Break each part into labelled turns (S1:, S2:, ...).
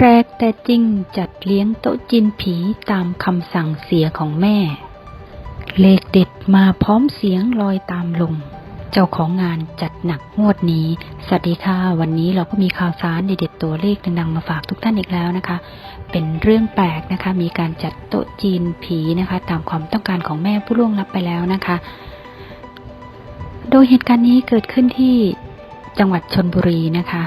S1: แปลกแต่จริงจัดเลี้ยงโต๊ะจีนผีตามคำสั่งเสียของแม่ เลขเด็ดมาพร้อมเสียงลอยตามลมเจ้าของงานจัดหนักงวดนี้ สวัสดีค่ะ วันนี้เราก็มีข่าวสารเด็ดๆตัวเลขดังๆมาฝากทุกท่านอีกแล้วนะคะ เป็นเรื่องแปลกนะคะ มีการจัดโต๊ะจีนผีนะคะ ตามความต้องการของแม่ผู้ล่วงลับไปแล้วนะคะ โดยเหตุการณ์นี้เกิดขึ้นที่จังหวัดชนบุรีนะคะ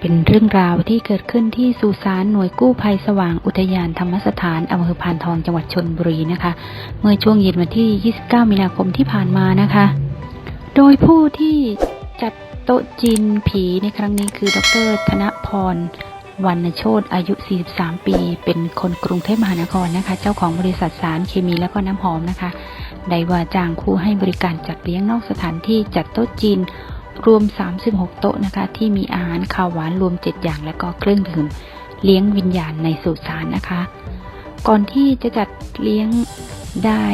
S1: เป็นเรื่องราวที่เกิดขึ้นที่สุสานหน่วยกู้ภัยสว่างอุทยานธรรมสถานอำเภอพานทองจังหวัดชนบุรีนะคะ เมื่อช่วงเย็นวันที่ 29 มีนาคมที่ผ่านมานะคะ โดยผู้ที่จัดโต๊ะจีนผีในครั้งนี้คือ ดร ธนพรวรรณโชตอายุ 43 ปี เป็นคนกรุงเทพมหานครนะคะ เจ้าของบริษัทสารเคมีและก็น้ำหอมนะคะ ได้ว่าจ้างผู้ให้บริการจัดเลี้ยงนอกสถานที่จัดโต๊ะจีน รวม 36 โต๊ะนะคะ ที่มีอาหารข้าวหวานรวม 7 อย่างและก็เครื่องดื่มเลี้ยงวิญญาณในสุสานนะคะ ก่อนที่จะจัดเลี้ยงได้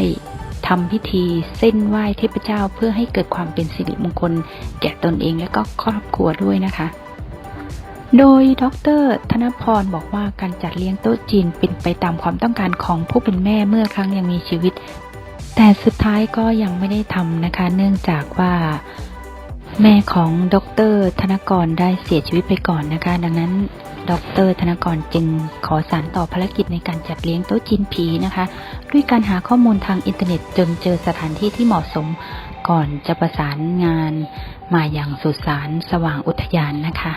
S1: ทำพิธีเส้นไหว้เทพเจ้าเพื่อให้เกิดความเป็นสิริมงคล แก่ตนเองและก็ครอบครัวด้วยนะคะ โดยดร ธนพรบอกว่าการจัดเลี้ยงโต๊ะจีนเป็นไปตามความต้องการของผู้เป็นแม่เมื่อครั้งยังมีชีวิต แต่สุดท้ายก็ยังไม่ได้ทำนะคะ เนื่องจากว่า แม่ของดรธนกรได้เสียชีวิตไปก่อนนะคะ ดังนั้นดรธนกรจึงขอสารต่อภารกิจในการจัดเลี้ยงโต๊ะจีนผีนะคะ ด้วยการหาข้อมูลทางอินเทอร์เน็ตจนเจอสถานที่ที่เหมาะสมก่อนจะประสานงานมาอย่างสุสานสว่างอุทยานนะคะ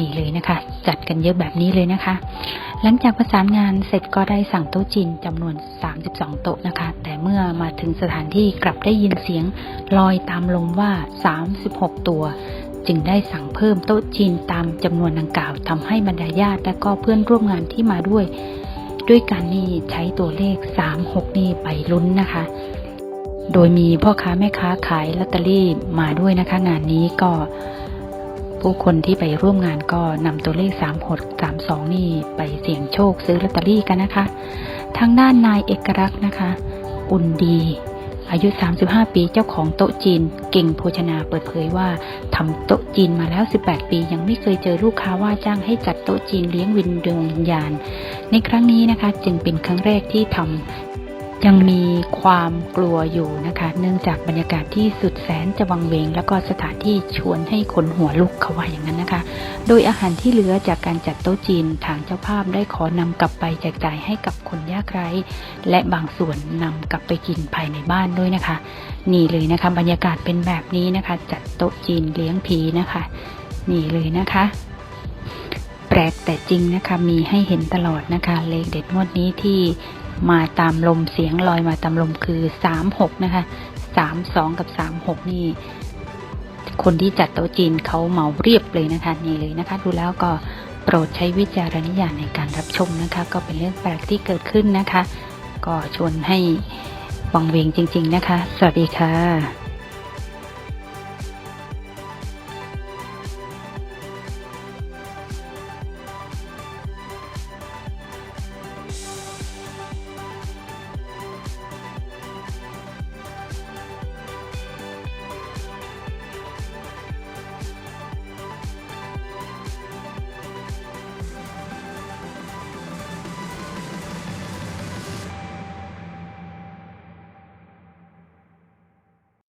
S1: นี่เลยนะคะ จัดกันเยอะแบบนี้เลยนะคะ หลังจากประสานงานเสร็จก็ได้สั่งโต๊ะจีนจำนวน 32 โต๊ะนะคะ แต่เมื่อมาถึงสถานที่กลับได้ยินเสียงลอยตามลมว่า 36 ตัว จึงได้สั่งเพิ่มโต๊ะจีนตามจำนวนดังกล่าวทำให้บรรดาญาติและก็เพื่อนร่วมงานที่มาด้วย ด้วยการนี่ใช้ตัวเลข 36 นี่ไปลุ้นนะคะโดยมีพ่อค้าแม่ค้าขายลอตเตอรี่มาด้วยนะคะ งานนี้ก็ ผู้คนที่ไปร่วมงานก็นำตัวเลข 3 6 3 2 นี่ไปเสี่ยงโชคซื้อลอตเตอรี่กันนะคะ ทางด้านนายเอกลักษณ์นะคะ อุ่นดี อายุ 35 ปีเจ้าของโต๊ะจีน เก่งโภชนาเปิดเผยว่าทำโต๊ะจีนมาแล้ว 18 ปี ยังไม่เคยเจอลูกค้าว่าจ้างให้จัดโต๊ะจีนเลี้ยงวินดวงวิญญาณ ในครั้งนี้นะคะ จึงเป็นครั้งแรกที่ทำ ยังมีความกลัวอยู่นะคะ เนื่องจากบรรยากาศที่สุดแสนจะวังเวง แล้วก็สถานที่ชวนให้คนหัวลุกเขาว่าอย่างนั้นนะคะ โดยอาหารที่เหลือจากการจัดโต๊ะจีนทางเจ้าภาพได้ขอนำกลับไปแจกจ่ายให้กับคนยากไร้ และบางส่วนนำกลับไปกินภายในบ้านด้วยนะคะ นี่เลยนะคะ บรรยากาศเป็นแบบนี้นะคะ จัดโต๊ะจีนเลี้ยงผีนะคะ นี่เลยนะคะ ปลกแต่จริงนะคะ มีให้เห็นตลอดนะคะ เลขเด็ดงวดนี้ที่มาตามลมเสียงลอยมาตามลมคือสามหกนะคะสามสองกับสามหกนี่ คนที่จัดโต๊ะจีนเขาเหมาเรียบเลยนะคะ นี่เลยนะคะ ดูแล้วก็โปรดใช้วิจารณญาณในการรับชมนะคะ ก็เป็นเรื่องแปลกที่เกิดขึ้นนะคะ ก็ชวนให้วังเวงจริง ๆ นะคะ สวัสดีค่ะ